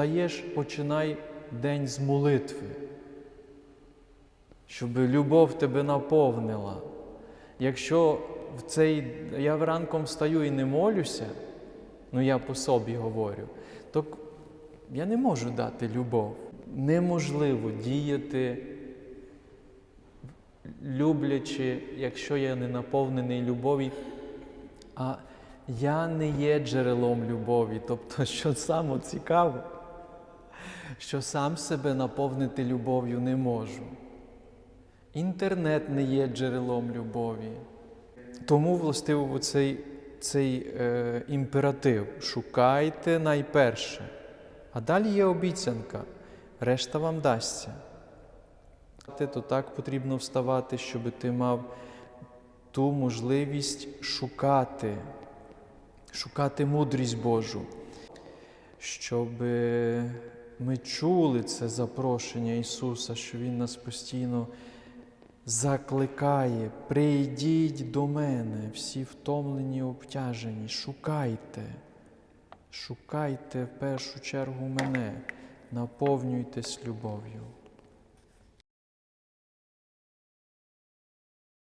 Даєш, починай день з молитви, щоб любов тебе наповнила. Якщо в цей я вранком встаю і не молюся, ну я по собі говорю, то я не можу дати любов. Неможливо діяти, люблячи, якщо я не наповнений любові, а я не є джерелом любові. Тобто, що саме цікаво, що сам себе наповнити любов'ю не можу. Інтернет не є джерелом любові. Тому властиво цей, цей е, імператив шукайте найперше. А далі є обіцянка, решта вам дасться. То так потрібно вставати, щоб ти мав ту можливість шукати, шукати мудрість Божу, щоб ми чули це запрошення Ісуса, що Він нас постійно закликає, прийдіть до мене, всі втомлені, обтяжені, шукайте, шукайте в першу чергу мене, наповнюйтесь любов'ю.